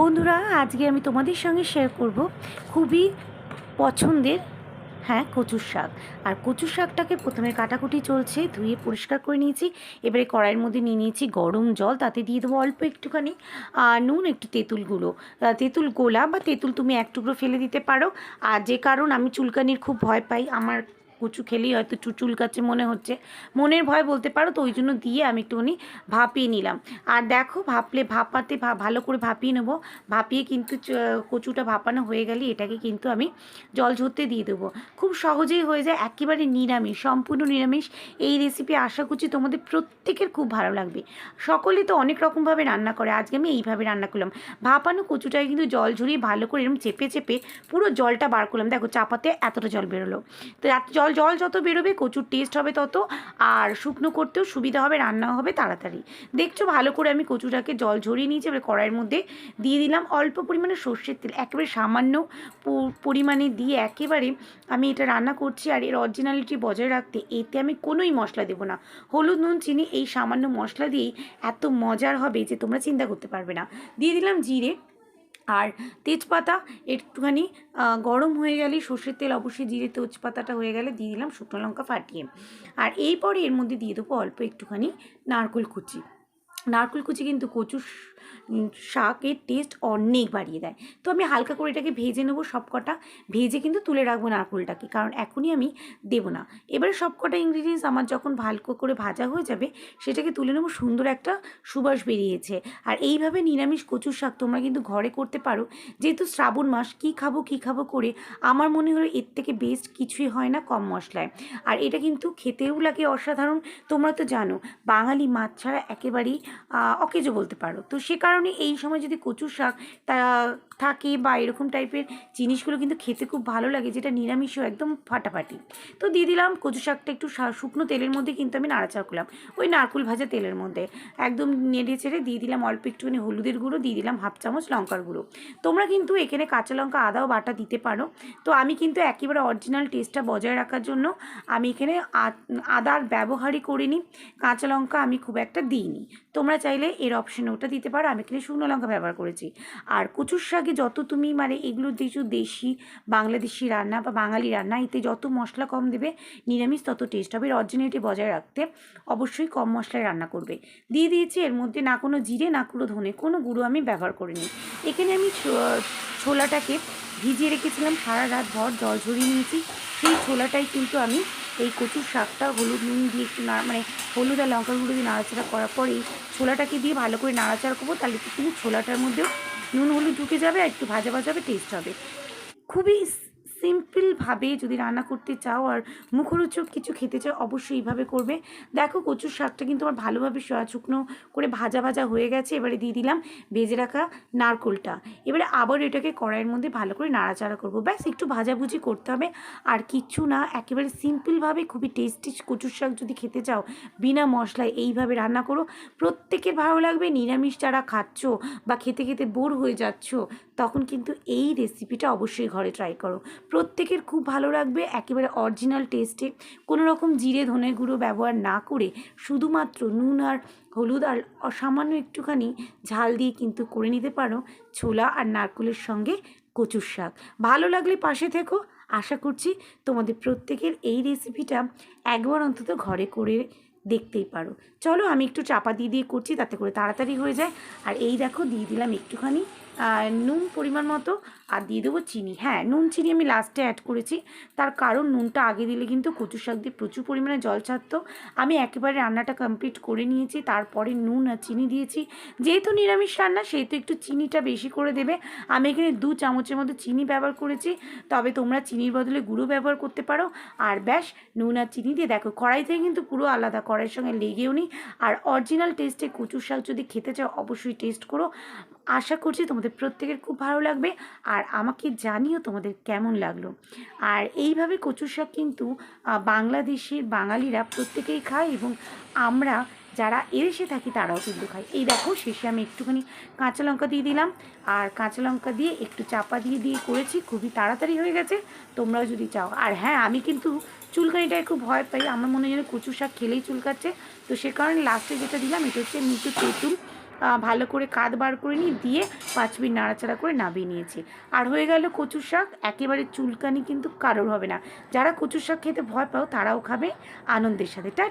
বন্ধুরা আজকে আমি তোমাদের সঙ্গে শেয়ার করব খুবই পছন্দের হ্যাঁ কচুর শাক। আর কচুর শাকটাকে প্রথমে কাটাকুটি চলছে ধুয়ে পরিষ্কার করে নিয়েছি। এবারে কড়াইয়ের মধ্যে নিয়ে নিয়েছি গরম জল তাতে দিয়ে দেবো অল্প একটুখানি আহ, নুন একটু তেঁতুল গুঁড়ো। তেঁতুল গোলা বা তেঁতুল তুমি এক টুকরো ফেলে দিতে পারো। আর যে কারণ আমি চুলকানির খুব ভয় পাই আমার কচু খেলেই হয়তো চু কাছে মনে হচ্ছে। মনের ভয় বলতে পারো তো, ওই জন্য দিয়ে আমি একটুখানি ভাপিয়ে নিলাম। আর দেখো, ভাপলে ভাপাতে ভালো করে ভাপিয়ে নেব। ভাপিয়ে কিন্তু কচুটা ভাপানো হয়ে গেলে এটাকে কিন্তু আমি জল ঝরতে দিয়ে দেবো। খুব সহজেই হয়ে যায়, একেবারে নিরামিষ, সম্পূর্ণ নিরামিষ। এই রেসিপি আশা করছি তোমাদের প্রত্যেকের খুব ভালো লাগবে। সকলে তো অনেক রকমভাবে রান্না করে, আজকে আমি এইভাবে রান্না করলাম। ভাপানো কচুটাকে কিন্তু জল ঝরিয়ে ভালো করে এরকম চেপে চেপে পুরো জলটা বার করলাম। দেখো, চাপাতে এতটা জল বেরোলো। তো এত জল জল যত বেরোবে, কচুর টেস্ট হবে তত, আর শুকনো করতেও সুবিধা হবে, রান্নাও হবে তাড়াতাড়ি। দেখছ, ভালো করে আমি কচুটাকে জল ঝরিয়ে নিয়েছি, এবার কড়াইয়ের মধ্যে দিয়ে দিলাম অল্প পরিমাণে সর্ষের তেল, একেবারে সামান্য পরিমাণে দিয়ে একেবারে আমি এটা রান্না করছি, আর এর অরিজিনালিটি বজায় রাখতে এতে আমি কোনোই মশলা দেবো না। হলুদ, নুন, চিনি, এই সামান্য মশলা দিয়েই এত মজার হবে যে তোমরা চিন্তা করতে পারবে না। দিয়ে দিলাম জিরে আর তেজপাতা একটুখানি গরম হয়ে গেলে সর্ষের তেল অবশ্যই জিরে তেজপাতাটা হয়ে গেলে দিয়ে দিলাম শুকনো লঙ্কা ফাটিয়ে। আর এরপরে এর মধ্যে দিয়ে দেবো অল্প একটুখানি নারকেল কুচি। নারকেল কুচি কিন্তু কচু শ- উম, শাকের টেস্ট অনেক বাড়িয়ে দেয়। তো আমি হালকা করে এটাকে ভেজে নেব সব কটা ভেজে কিন্তু তুলে রাখব নারকেলটাকে, কারণ এখনই আমি দেবো না। এবারে সব কটা ইনগ্রিডিয়েন্টস আমার যখন ভালকো করে ভাজা হয়ে যাবে, সেটাকে তুলে নেব সুন্দর একটা সুবাস বেরিয়েছে। আর এইভাবে নিরামিষ কচুর শাক তোমরা কিন্তু ঘরে করতে পারো। যেহেতু শ্রাবণ মাস, কী খাব কী খাব করে, আমার মনে হলো এর থেকে বেস্ট কিছুই হয় না কম মশলায়। আর এটা কিন্তু খেতেও লাগে অসাধারণ, তোমরা তো জানো। বাঙালি মাছ ছাড়া একেবারেই অকেজো বলতে পারো। তো সে কারণে এই সময় যদি কচু শাক তা, থাকে বা এরকম টাইপের জিনিসগুলো কিন্তু খেতে খুব ভালো লাগে, যেটা নিরামিষও একদম ফাটাফাটি। তো দিয়ে দিলাম কচু শাকটা একটু শুকনো তেলের মধ্যে কিন্তু আমি নাড়াচাড়া করলাম। ওই নারকুল ভাজা তেলের মধ্যে। একদম নেড়ে চেড়ে দিয়ে দিলাম অল্প একটুখানি হলুদের গুঁড়ো, দিয়ে দিলাম হাফ চামচ লঙ্কার গুঁড়ো। তোমরা কিন্তু এখানে কাঁচা লঙ্কা আদাও বাটা দিতে পারো। তো আমি কিন্তু একেবারে অরিজিনাল টেস্টটা বজায় রাখার জন্য আমি এখানে আদার ব্যবহারই করিনি। কাঁচা লঙ্কা আমি খুব একটা দিইনি। তোমরা চাইলে এর অপশানে ওটা দিতে পারো। আমি এখানে শুকনো লঙ্কা ব্যবহার করেছি। আর কচুর শাকে যত তুমি মানে এগুলো কিছু দেশি বাংলাদেশি রান্না বা বাঙালি রান্না, এতে যত মশলা কম দেবে, নিরামিষ তত টেস্ট হবে। অরিজিনালিটি বজায় রাখতে অবশ্যই কম মশলায় রান্না করবে। দিয়ে দিয়েছি এর মধ্যে না কোনো জিরে, না কোনো ধনে, কোনো গুঁড়ো আমি ব্যবহার করিনি। এখানে আমি ছোলাটাকে ভিজিয়ে রেখেছিলাম। সারা রাত ভর জল ঝরিয়ে নিয়েছি। সেই ছোলাটাই কিন্তু আমি এই কচুর শাকটা হলুদ নুন দিয়ে একটু না মানে হলুদ আর লঙ্কা গুঁড়ো দিয়ে নাড়াচাড়া করার পরে ছোলাটাকে দিয়ে ভালো করে নাড়াচাড়া করব, তাহলে কিন্তু ছোলাটার মধ্যেও নুন হলুদ ঢুকে যাবে আর একটু ভাজা ভাজা হবে টেস্ট হবে। খুবই সিম্পলভাবে যদি রান্না করতে চাও আর মুখরোচক কিছু খেতে চাও, অবশ্যই এইভাবে করবে। দেখো কচুর শাকটা কিন্তু আমার ভালোভাবে শুকনো করে ভাজা ভাজা হয়ে গেছে। এবারে দিয়ে দিলাম ভেজে রাখা নারকোলটা। এবারে আবার এটাকে কড়াইয়ের মধ্যে ভালো করে নাড়াচাড়া করব। ব্যাস, একটু ভাজাভুজি করতে হবে। আর কিচ্ছু না, একেবারে সিম্পলভাবে খুবই টেস্টি কচুর শাক যদি খেতে চাও, বিনা মশলায় এইভাবে রান্না করো। প্রত্যেকের ভালো লাগবে, নিরামিষ যারা খাচ্ছ বা খেতে খেতে বোর হয়ে যাচ্ছ তখন কিন্তু এই রেসিপিটা অবশ্যই ঘরে ট্রাই করো। প্রত্যেকের খুব ভালো লাগবে, একেবারে অরিজিনাল টেস্টে কোনো রকম জিরে ধনে গুঁড়ো ব্যবহার না করে শুধুমাত্র নুন আর হলুদ আর সামান্য একটুখানি ঝাল দিয়ে কিন্তু করে নিতে পারো ছোলা আর নারকেলের সঙ্গে কচুর শাক। ভালো লাগলে পাশে থেকো। আশা করছি তোমাদের প্রত্যেকের এই রেসিপিটা একবার অন্তত ঘরে করে দেখতেই পারো। চলো আমি একটু চাপা দিয়ে দিয়ে করছি, তাতে করে তাড়াতাড়ি হয়ে যায়। আর এই দেখো, দিয়ে দিলাম একটুখানি নুন পরিমাণ মতো, আর দিয়ে দেবো চিনি। হ্যাঁ নুন, চিনি আমি লাস্টে অ্যাড করেছি। তার কারণ নুনটা আগে দিলে কিন্তু কচু শাক দিয়ে প্রচুর পরিমাণে জল ছাড়তো। আমি একেবারে রান্নাটা কমপ্লিট করে নিয়েছি, তারপরে নুন আর চিনি দিয়েছি। যেহেতু নিরামিষ রান্না, সেহেতু একটু চিনিটা বেশি করে দেবে। আমি এখানে দু চামচের মতো চিনি ব্যবহার করেছি। তবে তোমরা চিনির বদলে গুঁড়ো ব্যবহার করতে পারো। আর ব্যাস, নুন আর চিনি দিয়ে দেখো, কড়াই থেকে কিন্তু পুরো আলাদা, কড়াইয়ের সঙ্গে লেগেও নি। আর অরিজিনাল টেস্টে কচু শাক যদি খেতে চাও, অবশ্যই টেস্ট করো। আশা করছি তোমাদের প্রত্যেকের খুব ভালো লাগবে আর আমাকে জানিও তোমাদের কেমন লাগল। আর এইভাবে কচু শাক কিন্তু বাংলাদেশের বাঙালিরা প্রত্যেকেই খায় এবং আমরা যারা এদেশে থাকি তারাও কিন্তু খায়। এই দেখো, শেষে আমি একটুখানি কাঁচা লঙ্কা দিয়ে দিলাম। আর কাঁচা লঙ্কা দিয়ে একটু চাপা দিয়ে দিয়ে করেছি, খুবই তাড়াতাড়ি হয়ে গেছে, তোমরাও যদি চাও। আর হ্যাঁ আমি কিন্তু চুলকানিটায় খুব ভয় পাই, আমার মনে হয় যেন কচু শাক খেলেই চুলকাচ্ছে। তো সে কারণে লাস্টে যেটা দিলাম, এটা হচ্ছে মিঠু তেঁতুল। ভালো করে কাঁধ বার করে নিয়ে দিয়ে পাঁচ মিনিট নাড়াচাড়া করে নামিয়ে নিয়েছি। আর হয়ে গেল কচু শাক, একেবারে চুলকানি কিন্তু কারোর হবে না। যারা কচু শাক খেতে ভয় পাও তারাও খাবে। আনন্দের সাথে, টাটা!